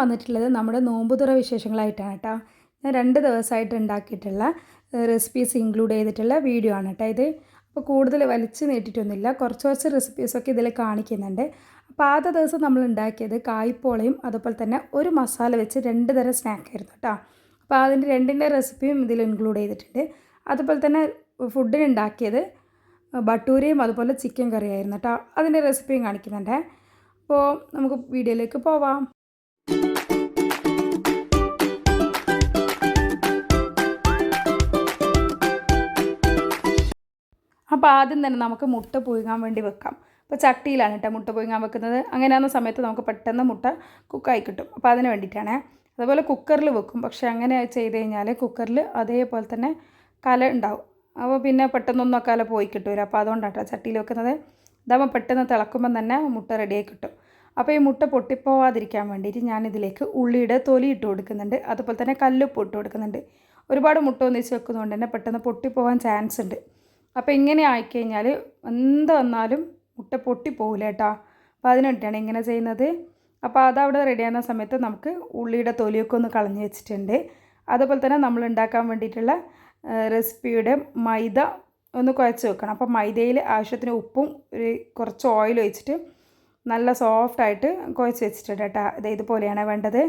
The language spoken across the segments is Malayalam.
വന്നിട്ടുള്ളത് നമ്മുടെ നോമ്പുതുറ വിശേഷങ്ങളായിട്ടാണ് കേട്ടോ. ഞാൻ രണ്ട് ദിവസമായിട്ട് ഉണ്ടാക്കിയിട്ടുള്ള റെസിപ്പീസ് ഇൻക്ലൂഡ് ചെയ്തിട്ടുള്ള വീഡിയോ ആണ് കേട്ടോ ഇത്. അപ്പോൾ കൂടുതൽ വലിച്ചു നീട്ടിയിട്ടൊന്നുമില്ല. കുറച്ച് കുറച്ച് റെസിപ്പീസൊക്കെ ഇതിൽ കാണിക്കുന്നുണ്ട്. അപ്പോൾ ആദ്യ ദിവസം നമ്മൾ ഉണ്ടാക്കിയത് കായ്പോളയും അതുപോലെ തന്നെ ഒരു മസാല വെച്ച് രണ്ട് തരം സ്നാക്കായിരുന്നു കേട്ടോ. അപ്പോൾ അതിന്റെ രണ്ടിന്റെ റെസിപ്പിയും ഇതിൽ ഇൻക്ലൂഡ് ചെയ്തിട്ടുണ്ട്. അതുപോലെ തന്നെ ഫുഡിന് ഉണ്ടാക്കിയത് ബട്ടൂരയും അതുപോലെ ചിക്കൻ കറിയായിരുന്നു കേട്ടോ. അതിന്റെ റെസിപ്പിയും കാണിക്കുന്നുണ്ട്. അപ്പോൾ നമുക്ക് വീഡിയോയിലേക്ക് പോവാം. അപ്പോൾ ആദ്യം തന്നെ നമുക്ക് മുട്ട പുഴുങ്ങാൻ വേണ്ടി വെക്കാം. അപ്പോൾ ചട്ടിയിലാണ് കേട്ടോ മുട്ട പുഴുങ്ങാൻ വെക്കുന്നത്. അങ്ങനെയാകുന്ന സമയത്ത് നമുക്ക് പെട്ടെന്ന് മുട്ട കുക്കായി കിട്ടും. അപ്പോൾ അതിന് വേണ്ടിയിട്ടാണ്. അതുപോലെ കുക്കറിൽ വെക്കും. പക്ഷേ അങ്ങനെ ചെയ്ത് കഴിഞ്ഞാൽ കുക്കറിൽ അതേപോലെ തന്നെ കല ഉണ്ടാവും. അപ്പോൾ പിന്നെ പെട്ടെന്നൊന്നും ആ കല പോയി കിട്ടൂല. അപ്പോൾ അതുകൊണ്ടാണ് ചട്ടിയിൽ വെക്കുന്നത്. ഇതാകുമ്പോൾ പെട്ടെന്ന് തിളക്കുമ്പം തന്നെ മുട്ട റെഡിയായി കിട്ടും. അപ്പോൾ ഈ മുട്ട പൊട്ടിപ്പോവാതിരിക്കാൻ വേണ്ടിയിട്ട് ഞാനിതിലേക്ക് ഉള്ളിയുടെ തൊലി ഇട്ട് കൊടുക്കുന്നുണ്ട്. അതുപോലെ തന്നെ കല്ലുപ്പ് ഇട്ട് കൊടുക്കുന്നുണ്ട്. ഒരുപാട് മുട്ട ഒന്നിച്ച് വെക്കുന്നതുകൊണ്ട് തന്നെ പെട്ടെന്ന് പൊട്ടിപ്പോവാൻ ചാൻസ് ഉണ്ട്. അപ്പോൾ ഇങ്ങനെ ആയിക്കഴിഞ്ഞാൽ എന്ത് വന്നാലും മുട്ട പൊട്ടിപ്പോകില്ല കേട്ടോ. അപ്പോൾ അതിന് വേണ്ടിയിട്ടാണ് ഇങ്ങനെ ചെയ്യുന്നത്. അപ്പോൾ അതവിടെ റെഡിയാകുന്ന സമയത്ത് നമുക്ക് ഉള്ളിയുടെ തൊലിയൊക്കെ ഒന്ന് കളഞ്ഞ് വെച്ചിട്ടുണ്ട്. അതുപോലെ തന്നെ നമ്മൾ ഉണ്ടാക്കാൻ വേണ്ടിയിട്ടുള്ള റെസിപ്പിയുടെ മൈദ ഒന്ന് കുഴച്ച് വെക്കണം. അപ്പോൾ മൈദയിൽ ആവശ്യത്തിന് ഉപ്പും ഒരു കുറച്ച് ഓയിൽ ഒഴിച്ചിട്ട് നല്ല സോഫ്റ്റായിട്ട് കുഴച്ച് വെച്ചിട്ടുണ്ട് കേട്ടോ. ഇത് ഇതുപോലെയാണ് വേണ്ടത്.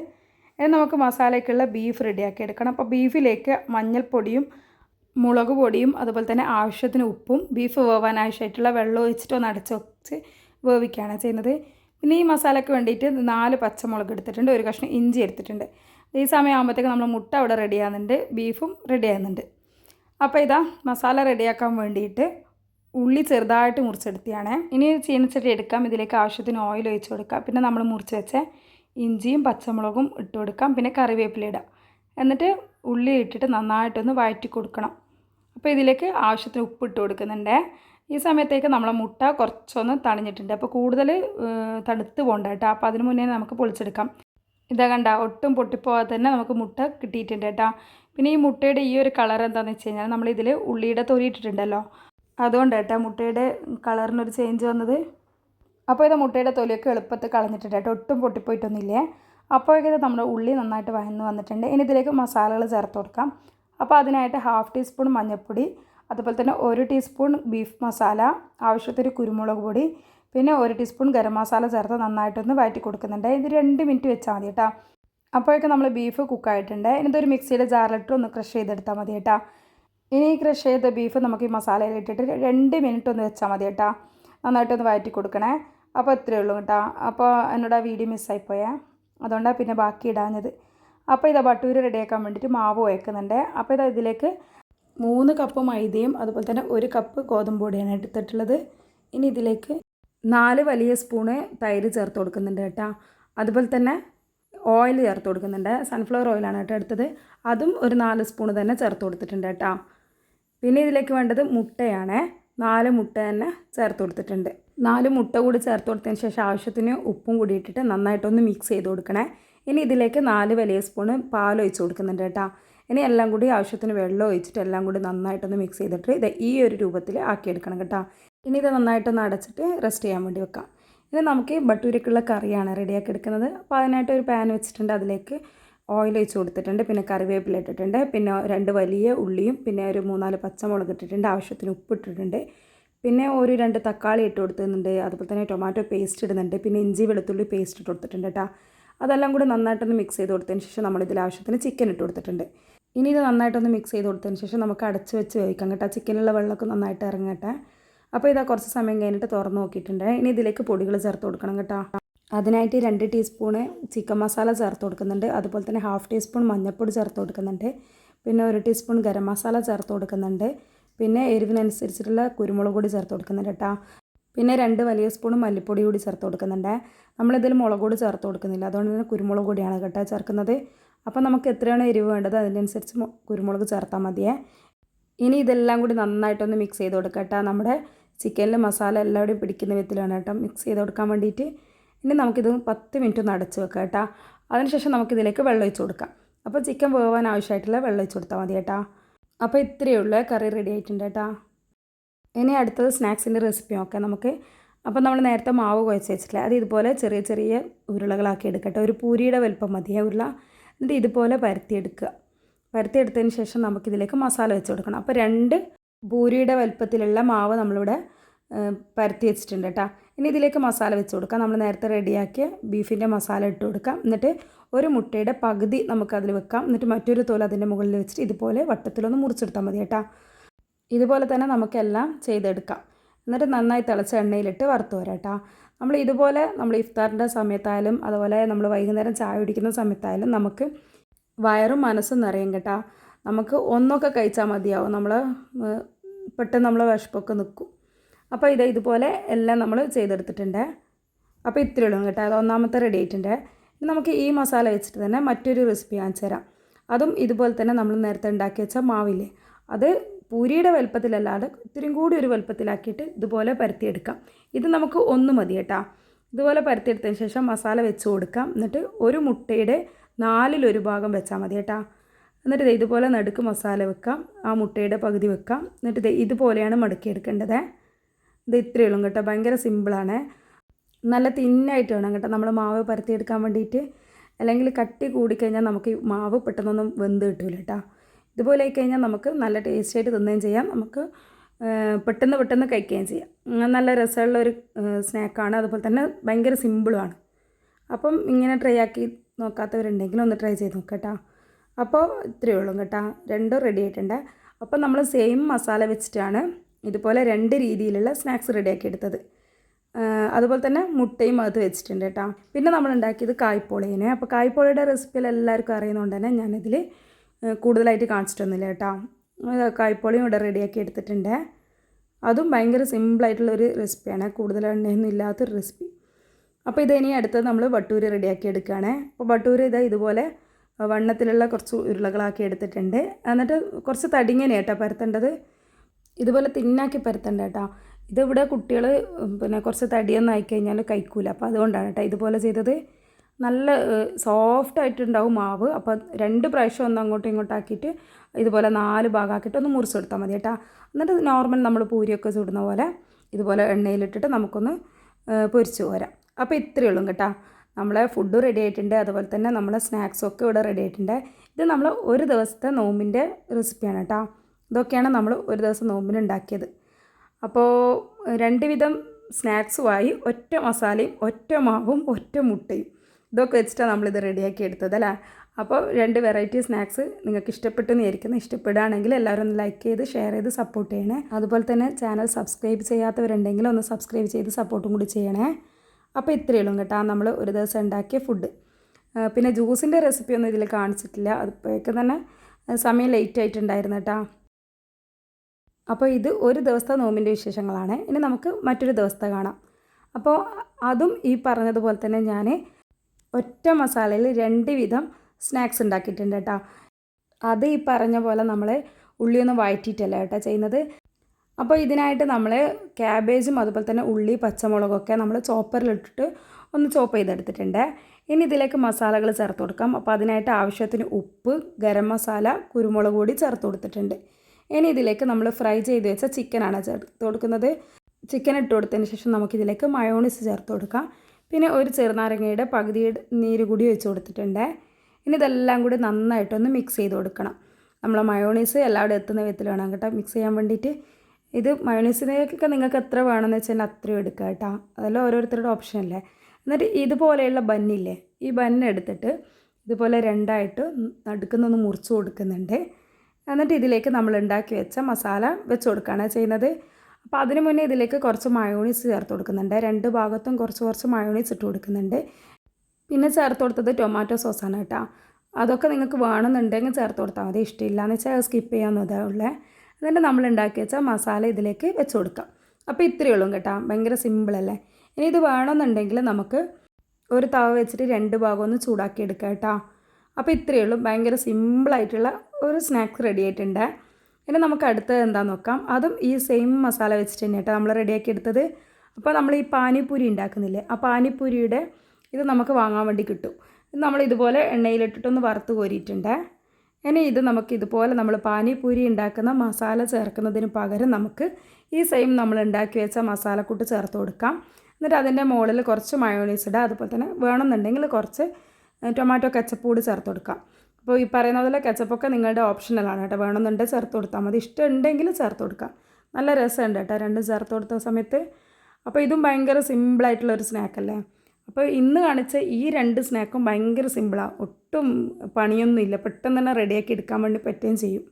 ഇനി നമുക്ക് മസാലയ്ക്കുള്ള ബീഫ് റെഡിയാക്കി എടുക്കണം. അപ്പോൾ ബീഫിലേക്ക് മഞ്ഞൾപ്പൊടിയും മുളക് പൊടിയും അതുപോലെ തന്നെ ആവശ്യത്തിന് ഉപ്പും ബീഫ് വേവാൻ ആവശ്യമായിട്ടുള്ള വെള്ളം ഒഴിച്ചിട്ട് ഒന്ന് അടച്ച് വെച്ച് വേവിക്കുകയാണ് ചെയ്യുന്നത്. പിന്നെ ഈ മസാലയ്ക്ക് വേണ്ടിയിട്ട് നാല് പച്ചമുളക് എടുത്തിട്ടുണ്ട് ഒരു കഷ്ണം ഇഞ്ചി എടുത്തിട്ടുണ്ട്. ഈ സമയം ആകുമ്പോഴത്തേക്ക് നമ്മൾ മുട്ട അവിടെ റെഡി ആകുന്നുണ്ട് ബീഫും റെഡി ആകുന്നുണ്ട്. അപ്പോൾ ഇതാ മസാല റെഡിയാക്കാൻ വേണ്ടിയിട്ട് ഉള്ളി ചെറുതായിട്ട് മുറിച്ചെടുത്തിയാണ്. ഇനി ചീനച്ചട്ടി എടുക്കാം ഇതിലേക്ക് ആവശ്യത്തിന് ഓയിൽ ഒഴിച്ച് കൊടുക്കാം. പിന്നെ നമ്മൾ മുറിച്ച് വെച്ച ഇഞ്ചിയും പച്ചമുളകും ഇട്ട് കൊടുക്കാം പിന്നെ കറിവേപ്പില ഇടാം. എന്നിട്ട് ഉള്ളി ഇട്ടിട്ട് നന്നായിട്ടൊന്ന് വഴറ്റി കൊടുക്കണം. അപ്പോൾ ഇതിലേക്ക് ആവശ്യത്തിന് ഉപ്പ് ഇട്ട് കൊടുക്കുന്നുണ്ട്. ഈ സമയത്തേക്ക് നമ്മളെ മുട്ട കുറച്ചൊന്ന് തണിഞ്ഞിട്ടുണ്ട്. അപ്പോൾ കൂടുതൽ തണുത്ത് പോകണ്ട കേട്ടോ. അപ്പോൾ അതിന് മുന്നേ നമുക്ക് പൊളിച്ചെടുക്കാം. ഇതാ കണ്ട ഒട്ടും പൊട്ടിപ്പോകാതെ തന്നെ നമുക്ക് മുട്ട കിട്ടിയിട്ടുണ്ട് കേട്ടോ. പിന്നെ ഈ മുട്ടയുടെ ഈ ഒരു കളർ എന്താണെന്ന് വെച്ച് കഴിഞ്ഞാൽ നമ്മളിതിൽ ഉള്ളിയുടെ തൊലി ഇട്ടിട്ടുണ്ടല്ലോ. അതുകൊണ്ട് കേട്ടോ മുട്ടയുടെ കളറിനൊരു ചേഞ്ച് വന്നത്. അപ്പോൾ ഇത് മുട്ടയുടെ തൊലിയൊക്കെ എളുപ്പത്തിൽ കളഞ്ഞിട്ടുണ്ട് കേട്ടോ. ഒട്ടും പൊട്ടിപ്പോയിട്ടൊന്നുമില്ലേ? അപ്പോഴേക്കും നമ്മുടെ ഉള്ളി നന്നായിട്ട് വഴന്ന് വന്നിട്ടുണ്ട്. ഇനി ഇതിലേക്ക് മസാലകൾ ചേർത്ത് കൊടുക്കാം. അപ്പോൾ അതിനായിട്ട് ഹാഫ് ടീസ്പൂൺ മഞ്ഞൾപ്പൊടി അതുപോലെ തന്നെ ഒരു ടീസ്പൂൺ ബീഫ് മസാല ആവശ്യത്തിന് കുരുമുളക് പൊടി പിന്നെ ഒരു ടീസ്പൂൺ ഗരം മസാല ചേർത്ത് നന്നായിട്ടൊന്ന് വഴറ്റി കൊടുക്കുന്നുണ്ട്. ഇത് രണ്ട് മിനിറ്റ് വെച്ചാൽ മതി കേട്ടോ അപ്പോഴേക്കും നമ്മൾ ബീഫ് കുക്കായിട്ടുണ്ട് ഇനി ഇതൊരു മിക്സിയുടെ ജാറിലിട്ട് ഒന്ന് ക്രഷ് ചെയ്തെടുത്താൽ മതി കേട്ടോ ഇനി ക്രഷ് ചെയ്ത ബീഫ് നമുക്ക് ഈ മസാലയിൽ ഇട്ടിട്ട് രണ്ട് മിനിറ്റ് ഒന്ന് വെച്ചാൽ മതി കേട്ടോ നന്നായിട്ടൊന്ന് വഴറ്റി കൊടുക്കണേ. അപ്പോൾ ഇത്രയേ ഉള്ളൂ കേട്ടോ അപ്പോൾ എന്നോട് ആ വീഡിയോ മിസ്സായിപ്പോയേ അതുകൊണ്ടാണ് പിന്നെ ബാക്കി ഇടാഞ്ഞത്. അപ്പോൾ ഇതാ ബട്ടൂര് റെഡിയാക്കാൻ വേണ്ടിയിട്ട് മാവ് കുഴക്കുന്നുണ്ട് അപ്പോൾ ഇതാ ഇതിലേക്ക് മൂന്ന് കപ്പ് മൈദയും അതുപോലെ തന്നെ ഒരു കപ്പ് ഗോതമ്പ് പൊടിയാണ് എടുത്തിട്ടുള്ളത്. ഇനി ഇതിലേക്ക് നാല് വലിയ സ്പൂണ് തൈര് ചേർത്ത് കൊടുക്കുന്നുണ്ട് കേട്ടോ. അതുപോലെ തന്നെ ഓയിൽ ചേർത്ത് കൊടുക്കുന്നുണ്ട്. സൺഫ്ലവർ ഓയിലാണ് കേട്ടോ എടുത്തത്. അതും ഒരു നാല് സ്പൂണ് തന്നെ ചേർത്ത് കൊടുത്തിട്ടുണ്ട് കേട്ടോ. പിന്നെ ഇതിലേക്ക് വേണ്ടത് മുട്ടയാണ്. നാല് മുട്ട തന്നെ ചേർത്ത് കൊടുത്തിട്ടുണ്ട്. നാല് മുട്ട കൂടി ചേർത്ത് കൊടുത്തതിന് ശേഷം ആവശ്യത്തിന് ഉപ്പും കൂടി ഇട്ടിട്ട് നന്നായിട്ടൊന്ന് മിക്സ് ചെയ്ത് കൊടുക്കണേ. ഇനി ഇതിലേക്ക് നാല് വലിയ സ്പൂണ് പാൽ ഒഴിച്ച് കൊടുക്കുന്നുണ്ട് കേട്ടോ. ഇനി എല്ലാം കൂടി ആവശ്യത്തിന് വെള്ളം ഒഴിച്ചിട്ട് എല്ലാം കൂടി നന്നായിട്ടൊന്ന് മിക്സ് ചെയ്തിട്ട് ഇത് ഈ ഒരു രൂപത്തിൽ ആക്കിയെടുക്കണം കേട്ടോ. ഇനി ഇത് നന്നായിട്ടൊന്ന് അടച്ചിട്ട് റെസ്റ്റ് ചെയ്യാൻ വേണ്ടി വെക്കാം. ഇനി നമുക്ക് ബട്ടൂരിക്കുള്ള കറിയാണ് റെഡിയാക്കി എടുക്കുന്നത്. അപ്പോൾ അതിനായിട്ട് ഒരു പാൻ വെച്ചിട്ടുണ്ട്. അതിലേക്ക് ഓയിൽ ഒഴിച്ച് കൊടുത്തിട്ടുണ്ട്. പിന്നെ കറിവേപ്പില ഇട്ടിട്ടുണ്ട്. പിന്നെ രണ്ട് വലിയ ഉള്ളിയും പിന്നെ ഒരു മൂന്നാൽ പച്ചമുളക് ഇട്ടിട്ടുണ്ട്. ആവശ്യത്തിന് ഉപ്പ് ഇട്ടിട്ടുണ്ട്. പിന്നെ ഒരു രണ്ട് തക്കാളി ഇട്ട് കൊടുത്തിട്ടുണ്ട്. അതുപോലെ തന്നെ ടൊമാറ്റോ പേസ്റ്റ് ഇടുന്നുണ്ട്. പിന്നെ ഇഞ്ചി വെളുത്തുള്ളി പേസ്റ്റ് ഇട്ട് കൊടുത്തിട്ടുണ്ട് കേട്ടോ. അതെല്ലാം കൂടി നന്നായിട്ടൊന്ന് മിക്സ് ചെയ്ത് കൊടുത്തതിന് ശേഷം നമ്മൾ ഇതിൽ ആവശ്യത്തിന് ചിക്കൻ ഇട്ട് കൊടുത്തിട്ടുണ്ട്. ഇനി ഇത് നന്നായിട്ടൊന്ന് മിക്സ് ചെയ്ത് കൊടുത്തതിന് ശേഷം നമുക്ക് അടച്ച് വെച്ച് വേവിക്കാം കേട്ടോ. ചിക്കനിലുള്ള വെള്ളമൊക്കെ നന്നായിട്ട് ഇറങ്ങട്ടെ. അപ്പോൾ ഇതാ കുറച്ച് സമയം കഴിഞ്ഞിട്ട് തുറന്ന് നോക്കിയിട്ടുണ്ട്. ഇനി ഇതിലേക്ക് പൊടികൾ ചേർത്ത് കൊടുക്കണം കേട്ടോ. അതിനായിട്ട് രണ്ട് ടീസ്പൂണ് ചിക്കൻ മസാല ചേർത്ത് കൊടുക്കുന്നുണ്ട്. അതുപോലെ തന്നെ ഹാഫ് ടീസ്പൂൺ മഞ്ഞൾപ്പൊടി ചേർത്ത് കൊടുക്കുന്നുണ്ട്. പിന്നെ ഒരു ടീസ്പൂൺ ഗരം മസാല ചേർത്ത് കൊടുക്കുന്നുണ്ട്. പിന്നെ എരിവിനനുസരിച്ചിട്ടുള്ള കുരുമുളക് പൊടി ചേർത്ത് കൊടുക്കുന്നുണ്ട് കേട്ടോ. പിന്നെ രണ്ട് വലിയ സ്പൂൺ മല്ലിപ്പൊടി കൂടി ചേർത്ത് കൊടുക്കുന്നുണ്ട്. നമ്മളിതിൽ മുളക് പൊടി ചേർത്ത് കൊടുക്കുന്നില്ല. അതുകൊണ്ട് തന്നെ കുരുമുളക് പൊടിയാണ് കേട്ടോ ചേർക്കുന്നത്. അപ്പോൾ നമുക്ക് എത്രയാണ് എരിവ് വേണ്ടത്? അതിനനുസരിച്ച് കുരുമുളക് ചേർത്താൽ മതിയേ. ഇനി ഇതെല്ലാം കൂടി നന്നായിട്ടൊന്ന് മിക്സ് ചെയ്ത് കൊടുക്കട്ടെ നമ്മുടെ ചിക്കനിൽ മസാല എല്ലാം കൂടി പിടിക്കുന്ന വിധത്തിലാണ് കേട്ടോ മിക്സ് ചെയ്ത് കൊടുക്കാൻ വേണ്ടിയിട്ട്. ഇനി നമുക്കിത് പത്ത് മിനിറ്റ് ഒന്ന് അടച്ച് വെക്കാം കേട്ടോ. അതിനുശേഷം നമുക്കിതിലേക്ക് വെള്ളം ഒഴിച്ച് കൊടുക്കാം. അപ്പോൾ ചിക്കൻ വേവാൻ ആവശ്യമായിട്ടുള്ള വെള്ളം ഒഴിച്ച് കൊടുത്താൽ മതി കേട്ടോ. അപ്പോൾ ഇത്രയേ ഉള്ളൂ. കറി റെഡി ആയിട്ടുണ്ട് കേട്ടോ. ഇനി അടുത്തത് സ്നാക്സിന്റെ റെസിപ്പി നോക്കാം നമുക്ക്. അപ്പോൾ നമ്മൾ നേരത്തെ മാവ് കുഴച്ച് വെച്ചിട്ടില്ല. അത് ഇതുപോലെ ചെറിയ ചെറിയ ഉരുളകളാക്കി എടുക്കട്ടെ. ഒരു പൂരിയുടെ വലുപ്പം മതിയേ ഉരുള എന്നിട്ട് ഇതുപോലെ പരത്തിയെടുക്കുക. പരത്തിയെടുത്തതിന് ശേഷം നമുക്കിതിലേക്ക് മസാല വെച്ച് കൊടുക്കണം. അപ്പോൾ രണ്ട് പൂരിയുടെ വലുപ്പത്തിലുള്ള മാവ് നമ്മളിവിടെ പരത്തി വെച്ചിട്ടുണ്ട് കേട്ടോ. ഇനി ഇതിലേക്ക് മസാല വെച്ച് കൊടുക്കാം. നമ്മൾ നേരത്തെ റെഡിയാക്കിയ ബീഫിന്റെ മസാല ഇട്ട് കൊടുക്കാം. എന്നിട്ട് ഒരു മുട്ടയുടെ പകുതി നമുക്കതിൽ വെക്കാം. എന്നിട്ട് മറ്റൊരു തോൽ അതിന്റെ മുകളിൽ വെച്ചിട്ട് ഇതുപോലെ വട്ടത്തിലൊന്ന് മുറിച്ചെടുത്താൽ മതി കേട്ടോ. ഇതുപോലെ തന്നെ നമുക്കെല്ലാം ചെയ്തെടുക്കാം. എന്നിട്ട് നന്നായി തിളച്ച എണ്ണയിലിട്ട് വറുത്ത് വരാം നമ്മൾ ഇതുപോലെ നമ്മൾ ഇഫ്താറിന്റെ സമയത്തായാലും അതുപോലെ നമ്മൾ വൈകുന്നേരം ചായ കുടിക്കുന്ന സമയത്തായാലും നമുക്ക് വയറും മനസ്സും നിറയും കേട്ടോ. നമുക്ക് ഒന്നൊക്കെ കഴിച്ചാൽ മതിയാവും. നമ്മൾ പെട്ടെന്ന് നമ്മൾ വിശപ്പൊക്കെ നിൽക്കും അപ്പോൾ ഇത് ഇതുപോലെ എല്ലാം നമ്മൾ ചെയ്തെടുത്തിട്ടുണ്ട്. അപ്പോൾ ഇത്രയേ ഉള്ളൂ കേട്ടോ. അത് ഒന്നാമത്തെ റെഡി ആയിട്ടുണ്ട്. നമുക്ക് ഈ മസാല വെച്ചിട്ട് തന്നെ മറ്റൊരു റെസിപ്പി കാണിച്ചു തരാം. അതും ഇതുപോലെ തന്നെ നമ്മൾ നേരത്തെ ഉണ്ടാക്കി വെച്ച മാവില്ലേ? അത് പൂരിയുടെ വലുപ്പത്തിലല്ലാതെ ഇത്തിരിയും കൂടി ഒരു വലുപ്പത്തിലാക്കിയിട്ട് ഇതുപോലെ പരത്തിയെടുക്കാം. ഇത് നമുക്ക് ഒന്ന് മതി കേട്ടോ. ഇതുപോലെ പരത്തിയെടുത്തതിന് ശേഷം മസാല വെച്ച് കൊടുക്കാം. എന്നിട്ട് ഒരു മുട്ടയുടെ നാലിലൊരു ഭാഗം വെച്ചാൽ മതി കേട്ടോ. എന്നിട്ട് ദേ ഇതുപോലെ നടുക്ക് മസാല വെക്കാം. ആ മുട്ടയുടെ പകുതി വെക്കാം. എന്നിട്ട് ദേ ഇതുപോലെയാണ് മടക്കിയെടുക്കേണ്ടത്. ഇത് ഇത്രയേ ഉള്ളൂ കേട്ടോ. ഭയങ്കര സിമ്പിളാണ്. നല്ല തിന്നായിട്ട് വേണം കേട്ടോ നമ്മൾ മാവ് പരത്തിയെടുക്കാൻ വേണ്ടിയിട്ട്. അല്ലെങ്കിൽ കട്ടി കൂടിക്കഴിഞ്ഞാൽ നമുക്ക് മാവ് പെട്ടെന്നൊന്നും വെന്ത് കിട്ടില്ല കേട്ടോ. ഇതുപോലെ ആയി കഴിഞ്ഞാൽ നമുക്ക് നല്ല ടേസ്റ്റ് ആയിട്ട് തിന്നുകയും ചെയ്യാം. നമുക്ക് പെട്ടെന്ന് പെട്ടെന്ന് കഴിക്കുകയും ചെയ്യാം. നല്ല രസമുള്ള ഒരു സ്നാക്കാണ് അതുപോലെ തന്നെ ഭയങ്കര സിമ്പിളുമാണ് അപ്പം ഇങ്ങനെ ട്രൈ ആക്കി നോക്കാത്തവരുണ്ടെങ്കിൽ ഒന്ന് ട്രൈ ചെയ്ത് നോക്കാം കേട്ടോ അപ്പോൾ ഇത്രയേ ഉള്ളൂ കേട്ടോ രണ്ടും റെഡി ആയിട്ടുണ്ട്. അപ്പോൾ നമ്മൾ സെയിം മസാല വെച്ചിട്ടാണ് ഇതുപോലെ രണ്ട് രീതിയിലുള്ള സ്നാക്സ് റെഡിയാക്കി എടുത്തത്. അതുപോലെ തന്നെ മുട്ടയും അത് വെച്ചിട്ടുണ്ട് കേട്ടോ പിന്നെ നമ്മൾ ഉണ്ടാക്കിയത് കായ്പോളേനെ അപ്പോൾ കായ്പോളയുടെ റെസിപ്പിയിൽ എല്ലാവർക്കും അറിയുന്നതുകൊണ്ട് തന്നെ ഞാനിതിൽ കൂടുതലായിട്ട് കാണിച്ചിട്ടൊന്നുമില്ല കേട്ടോ. കായ്പോളിയും ഇവിടെ റെഡിയാക്കി എടുത്തിട്ടുണ്ട്. അതും ഭയങ്കര സിമ്പിളായിട്ടുള്ളൊരു റെസിപ്പിയാണ്. കൂടുതൽ എണ്ണയൊന്നും ഇല്ലാത്തൊരു റെസിപ്പി. അപ്പോൾ ഇത് ഇനി അടുത്തത് നമ്മൾ വട്ടൂര് റെഡിയാക്കി എടുക്കുകയാണ്. അപ്പോൾ വട്ടൂര് ഇത് ഇതുപോലെ വണ്ണത്തിലുള്ള കുറച്ച് ഉരുളകളാക്കി എടുത്തിട്ടുണ്ട്. എന്നിട്ട് കുറച്ച് തടിങ്ങനെ കേട്ടോ പരത്തേണ്ടത്. ഇതുപോലെ തിന്നാക്കി പരത്തേണ്ട കേട്ടോ. ഇതിവിടെ കുട്ടികൾ പിന്നെ കുറച്ച് തടിയൊന്നും ആയിക്കഴിഞ്ഞാൽ കഴിക്കൂല. അപ്പോൾ അതുകൊണ്ടാണ് കേട്ടോ ഇതുപോലെ ചെയ്തത്. നല്ല സോഫ്റ്റ് ആയിട്ടുണ്ടാവും മാവ്. അപ്പോൾ രണ്ട് പ്രാവശ്യം ഒന്ന് അങ്ങോട്ടും ഇങ്ങോട്ടും ആക്കിയിട്ട് ഇതുപോലെ നാല് ഭാഗമാക്കിയിട്ട് ഒന്ന് മുറിച്ചെടുത്താൽ മതി കേട്ടോ. എന്നിട്ട് നോർമൽ നമ്മൾ പൂരിയൊക്കെ ചുടുന്ന പോലെ ഇതുപോലെ എണ്ണയിലിട്ടിട്ട് നമുക്കൊന്ന് പൊരിച്ചു പോരാം. അപ്പോൾ ഇത്രയേ ഉള്ളൂ കേട്ടോ. നമ്മളെ ഫുഡ് റെഡി ആയിട്ടുണ്ട്. അതുപോലെ തന്നെ നമ്മളെ സ്നാക്സൊക്കെ ഇവിടെ റെഡി ആയിട്ടുണ്ട്. ഇത് നമ്മൾ ഒരു ദിവസത്തെ നോമ്പിന്റെ റെസിപ്പിയാണ് കേട്ടോ. ഇതൊക്കെയാണ് നമ്മൾ ഒരു ദിവസം നോമ്പിന് ഉണ്ടാക്കിയത്. അപ്പോൾ രണ്ട് വിധം സ്നാക്സുമായി ഒറ്റ മസാലയും ഒറ്റ മാവും ഒറ്റ മുട്ടയും. ഇതൊക്കെ വെച്ചിട്ടാണ് നമ്മളിത് റെഡിയാക്കി എടുത്തത് അല്ലേ? അപ്പോൾ രണ്ട് വെറൈറ്റി സ്നാക്സ് നിങ്ങൾക്ക് ഇഷ്ടപ്പെട്ടു എന്ന് വിചാരിക്കുന്നു. ഇഷ്ടപ്പെടുകയാണെങ്കിൽ എല്ലാവരും ഒന്ന് ലൈക്ക് ചെയ്ത് ഷെയർ ചെയ്ത് സപ്പോർട്ട് ചെയ്യണേ. അതുപോലെ തന്നെ ചാനൽ സബ്സ്ക്രൈബ് ചെയ്യാത്തവരുണ്ടെങ്കിൽ ഒന്ന് സബ്സ്ക്രൈബ് ചെയ്ത് സപ്പോർട്ടും കൂടി ചെയ്യണേ. അപ്പോൾ ഇത്രയേ ഉള്ളൂ കേട്ടോ. നമ്മൾ ഒരു ദിവസം ഉണ്ടാക്കിയ ഫുഡ് പിന്നെ ജ്യൂസിന്റെ റെസിപ്പി ഒന്നും ഇതിൽ കാണിച്ചിട്ടില്ല. അതിപ്പോഴേക്ക് തന്നെ സമയം ലേറ്റ് ആയിട്ടുണ്ടായിരുന്നു കേട്ടോ. അപ്പോൾ ഇത് ഒരു ദിവസത്തെ നോമ്പിന്റെ വിശേഷങ്ങളാണ്. ഇനി നമുക്ക് മറ്റൊരു ദിവസത്തെ കാണാം. അപ്പോൾ അതും ഈ പറഞ്ഞതുപോലെ തന്നെ ഞാൻ ഒറ്റ മസാലയിൽ രണ്ട് വിധം സ്നാക്സ് ഉണ്ടാക്കിയിട്ടുണ്ട് കേട്ടോ. അത് ഈ പറഞ്ഞ പോലെ നമ്മൾ ഉള്ളിയൊന്നും വഴറ്റിയിട്ടല്ല കേട്ടോ ചെയ്യുന്നത്. അപ്പോൾ ഇതിനായിട്ട് നമ്മൾ ക്യാബേജും അതുപോലെ തന്നെ ഉള്ളി പച്ചമുളകൊക്കെ നമ്മൾ ചോപ്പറിലിട്ടിട്ട് ഒന്ന് ചോപ്പ് ചെയ്തെടുത്തിട്ടുണ്ട്. ഇനി ഇതിലേക്ക് മസാലകൾ ചേർത്ത് കൊടുക്കാം. അപ്പോൾ അതിനായിട്ട് ആവശ്യത്തിന് ഉപ്പ് ഗരം മസാല കുരുമുളക് പൊടി ചേർത്ത് കൊടുത്തിട്ടുണ്ട്. ഇനി ഇതിലേക്ക് നമ്മൾ ഫ്രൈ ചെയ്ത് വെച്ച ചിക്കനാണ് ചേർത്ത് കൊടുക്കുന്നത്. ചിക്കൻ ഇട്ട് കൊടുത്തതിന് ശേഷം നമുക്കിതിലേക്ക് മയോണിസ് ചേർത്ത് കൊടുക്കാം. പിന്നെ ഒരു ചെറുനാരങ്ങയുടെ പകുതി നീര് കൂടി വെച്ച് കൊടുത്തിട്ടുണ്ട്. ഇനി ഇതെല്ലാം കൂടി നന്നായിട്ടൊന്ന് മിക്സ് ചെയ്ത് കൊടുക്കണം. നമ്മൾ മയോണീസ് എല്ലാവിടെ എത്തുന്ന വിധത്തിൽ വേണം കേട്ടോ. മിക്സ് ചെയ്യാൻ വേണ്ടിയിട്ട് ഇത് മയോണീസിനേക്കൊക്കെ നിങ്ങൾക്ക് എത്ര വേണമെന്ന് വെച്ചാൽ അത്രയും എടുക്കുക കേട്ടോ. അതെല്ലാം ഓരോരുത്തരുടെ ഓപ്ഷൻ അല്ലേ? എന്നിട്ട് ഇതുപോലെയുള്ള ബന്നില്ലേ ഈ ബന്ന് എടുത്തിട്ട് ഇതുപോലെ രണ്ടായിട്ട് നടുക്കുന്നൊന്ന് മുറിച്ച് കൊടുക്കുന്നുണ്ട്. എന്നിട്ട് ഇതിലേക്ക് നമ്മൾ ഉണ്ടാക്കി വെച്ച മസാല വെച്ച് കൊടുക്കുകയാണ് ചെയ്യുന്നത്. അപ്പോൾ അതിന് മുന്നേ ഇതിലേക്ക് കുറച്ച് മയോണീസ് ചേർത്ത് കൊടുക്കുന്നുണ്ട്. രണ്ട് ഭാഗത്തും കുറച്ച് കുറച്ച് മയോണീസ് ഇട്ട് കൊടുക്കുന്നുണ്ട്. പിന്നെ ചേർത്ത് കൊടുത്തത് ടൊമാറ്റോ സോസാണ് കേട്ടോ. അതൊക്കെ നിങ്ങൾക്ക് വേണമെന്നുണ്ടെങ്കിൽ ചേർത്ത് കൊടുത്താൽ മതി. ഇഷ്ടമില്ലാന്ന് വെച്ചാൽ സ്കിപ്പ് ചെയ്യാവുന്നതേ ഉള്ളത് എന്നിട്ട് നമ്മൾ ഉണ്ടാക്കി വെച്ചാൽ മസാല ഇതിലേക്ക് വെച്ച് കൊടുക്കാം. അപ്പോൾ ഇത്രയേ ഉള്ളൂ കേട്ടോ. ഭയങ്കര സിമ്പിളല്ലേ ഇനി ഇത് വേണമെന്നുണ്ടെങ്കിൽ നമുക്ക് ഒരു തവ വെച്ചിട്ട് രണ്ട് ഭാഗം ഒന്ന് ചൂടാക്കി എടുക്കാം കേട്ടോ. അപ്പോൾ ഇത്രയേ ഉള്ളൂ. ഭയങ്കര സിമ്പിളായിട്ടുള്ള ഒരു സ്നാക്സ് റെഡി ആയിട്ടുണ്ട്. ഇനി നമുക്ക് അടുത്തത് എന്താണെന്ന് നോക്കാം. അതും ഈ സെയിം മസാല വെച്ചിട്ട് തന്നെ കേട്ടോ നമ്മൾ റെഡിയാക്കി എടുത്തത്. അപ്പോൾ നമ്മൾ ഈ പാനിപ്പൂരി ഉണ്ടാക്കുന്നില്ലേ ആ പാനിപ്പൂരിയുടെ ഇത് നമുക്ക് വാങ്ങാൻ വേണ്ടി കിട്ടും. ഇത് നമ്മൾ ഇതുപോലെ എണ്ണയിലിട്ടിട്ടൊന്ന് വറുത്ത് കോരിയിട്ടുണ്ട്. ഇനി ഇത് നമുക്ക് ഇതുപോലെ നമ്മൾ പാനിപ്പൂരി ഉണ്ടാക്കുന്ന മസാല ചേർക്കുന്നതിന് പകരം നമുക്ക് ഈ സെയിം നമ്മൾ ഉണ്ടാക്കി വെച്ച മസാലക്കൂട്ട് ചേർത്ത് കൊടുക്കാം. എന്നിട്ട് അതിന്റെ മുകളിൽ കുറച്ച് മയോണീസ് ഇടുക അതുപോലെ തന്നെ വേണമെന്നുണ്ടെങ്കിൽ കുറച്ച് ടൊമാറ്റോ കെച്ചപ്പ് കൂടി ചേർത്ത് കൊടുക്കാം. അപ്പോൾ ഈ പറയുന്ന പോലെ കെച്ചപ്പൊക്കെ നിങ്ങളുടെ ഓപ്ഷണലാണ് കേട്ടോ. വേണമെന്നുണ്ടെങ്കിൽ ചേർത്ത് കൊടുത്താൽ മതി. ഇഷ്ടമുണ്ടെങ്കിൽ ചേർത്ത് കൊടുക്കാം. നല്ല രസമുണ്ട് കേട്ടോ. രണ്ടും ചേർത്ത് കൊടുത്ത സമയത്ത്. അപ്പോൾ ഇതും ഭയങ്കര സിമ്പിളായിട്ടുള്ളൊരു സ്നാക്കല്ലേ അപ്പോൾ ഇന്ന് കാണിച്ച ഈ രണ്ട് സ്നാക്കും ഭയങ്കര സിമ്പിളാണ് ഒട്ടും പണിയൊന്നുമില്ല പെട്ടെന്ന് തന്നെ റെഡിയാക്കി എടുക്കാൻ വേണ്ടി പറ്റുകയും ചെയ്യും.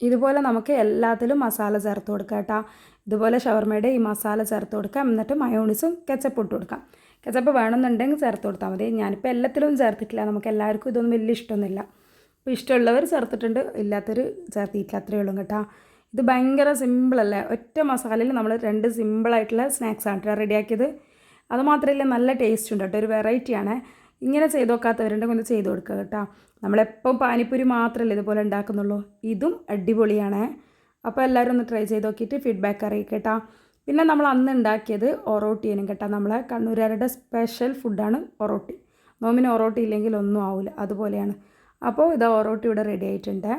ഇതുപോലെ നമുക്ക് എല്ലാത്തിലും മസാല ചേർത്ത് കൊടുക്കാം കേട്ടോ. ഇതുപോലെ ഷവർമയുടെ ഈ മസാല ചേർത്ത് കൊടുക്കാം. എന്നിട്ട് മയോണീസും കെച്ചപ്പ് ഇട്ട് കൊടുക്കാം. കെച്ചപ്പ് വേണമെന്നുണ്ടെങ്കിൽ ചേർത്ത് കൊടുത്താൽ മതി. ഞാനിപ്പോൾ എല്ലാത്തിലും ചേർത്തിട്ടില്ല. നമുക്ക് എല്ലാവർക്കും ഇതൊന്നും വലിയ ഇഷ്ടമൊന്നുമില്ല. അപ്പോൾ ഇഷ്ടമുള്ളവർ ചേർത്തിട്ടുണ്ട്. ഇല്ലാത്തവർ ചേർത്തിട്ടില്ല അത്രയേ ഉള്ളൂ കേട്ടോ. ഇത് ഭയങ്കര സിമ്പിളല്ലേ ഒറ്റ മസാലയിൽ നമ്മൾ രണ്ട് സിമ്പിളായിട്ടുള്ള സ്നാക്സാണ് കേട്ടോ റെഡിയാക്കിയത്. അതുമാത്രമല്ല നല്ല ടേസ്റ്റ് ഉണ്ട് കേട്ടോ. ഒരു വെറൈറ്റിയാണ് ഇങ്ങനെ ചെയ്ത് നോക്കാത്തവരുണ്ടെങ്കിൽ ഒന്ന് ചെയ്ത് കൊടുക്കുക കേട്ടോ. നമ്മളെപ്പം പാനിപ്പൂരി മാത്രമല്ല ഇതുപോലെ ഉണ്ടാക്കുന്നുള്ളൂ. ഇതും അടിപൊളിയാണ്. അപ്പോൾ എല്ലാവരും ഒന്ന് ട്രൈ ചെയ്ത് നോക്കിയിട്ട് ഫീഡ്ബാക്ക് അറിയിക്കുക കേട്ടോ. പിന്നെ നമ്മൾ അന്ന് ഉണ്ടാക്കിയത് ഒറോട്ടിയനും കേട്ടോ. നമ്മളെ കണ്ണൂരുകാരുടെ സ്പെഷ്യൽ ഫുഡാണ് ഒറോട്ടി. നോമിന് ഒറോട്ടി ഇല്ലെങ്കിൽ ഒന്നും ആവില്ല അതുപോലെയാണ്. അപ്പോൾ ഇത് ഒറോട്ടി ഇവിടെ റെഡി ആയിട്ടുണ്ട്.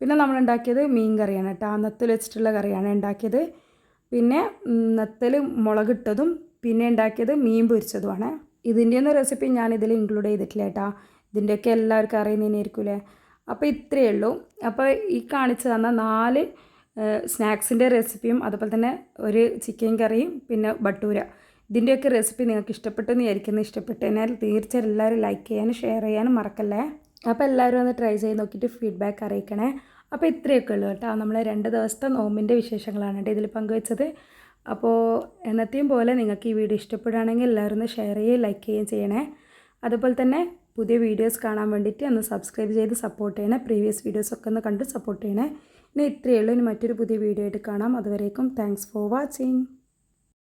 പിന്നെ നമ്മൾ ഉണ്ടാക്കിയത് മീൻ കറിയാണ് കേട്ടോ. നത്തൽ വെച്ചിട്ടുള്ള കറിയാണ് ഉണ്ടാക്കിയത്. പിന്നെ നത്തൽ മുളകിട്ടതും പിന്നെ ഉണ്ടാക്കിയത് മീൻ പൊരിച്ചതുമാണ്. ഇതിന്റെ ഒന്നും റെസിപ്പി ഞാൻ ഇതിൽ ഇൻക്ലൂഡ് ചെയ്തിട്ടില്ല കേട്ടോ. ഇതിന്റെയൊക്കെ എല്ലാവർക്കും അറിയുന്നതിനായിരിക്കുമല്ലേ അപ്പോൾ ഇത്രയേ ഉള്ളൂ. അപ്പോൾ ഈ കാണിച്ചു തന്ന നാല് സ്നാക്സിന്റെ റെസിപ്പിയും അതുപോലെ തന്നെ ഒരു ചിക്കൻ കറിയും പിന്നെ ബട്ടൂര. ഇതിന്റെയൊക്കെ റെസിപ്പി നിങ്ങൾക്ക് ഇഷ്ടപ്പെട്ടെന്ന് ഇഷ്ടപ്പെട്ടു ഇഷ്ടപ്പെട്ടതിനാൽ തീർച്ചയായും എല്ലാവരും ലൈക്ക് ചെയ്യാനും ഷെയർ ചെയ്യാനും മറക്കല്ലേ? അപ്പോൾ എല്ലാവരും ഒന്ന് ട്രൈ ചെയ്ത് നോക്കിയിട്ട് ഫീഡ്ബാക്ക് അറിയിക്കണേ. അപ്പോൾ ഇത്രയൊക്കെ ഉള്ളൂ കേട്ടോ. നമ്മൾ രണ്ട് ദിവസത്തെ നോമ്പിന്റെ വിശേഷങ്ങളാണ് കേട്ടോ ഇതിൽ പങ്കുവെച്ചത്. അപ്പോൾ എന്നത്തെയും പോലെ നിങ്ങൾക്ക് ഈ വീഡിയോ ഇഷ്ടപ്പെടുകയാണെങ്കിൽ എല്ലാവരും ഒന്ന് ഷെയർ ചെയ്യുകയും ലൈക്ക് ചെയ്യുകയും ചെയ്യണേ. അതുപോലെ തന്നെ പുതിയ വീഡിയോസ് കാണാൻ വേണ്ടിയിട്ട് ഒന്ന് സബ്സ്ക്രൈബ് ചെയ്ത് സപ്പോർട്ട് ചെയ്യണേ. പ്രീവിയസ് വീഡിയോസൊക്കെ ഒന്ന് കണ്ട് സപ്പോർട്ട് ചെയ്യണേ. ഇനി ഇത്രയേ ഉള്ളൂ. ഇനി മറ്റൊരു പുതിയ വീഡിയോ ആയിട്ട് കാണാം. അതുവരേക്കും താങ്ക്സ് ഫോർ വാച്ചിങ്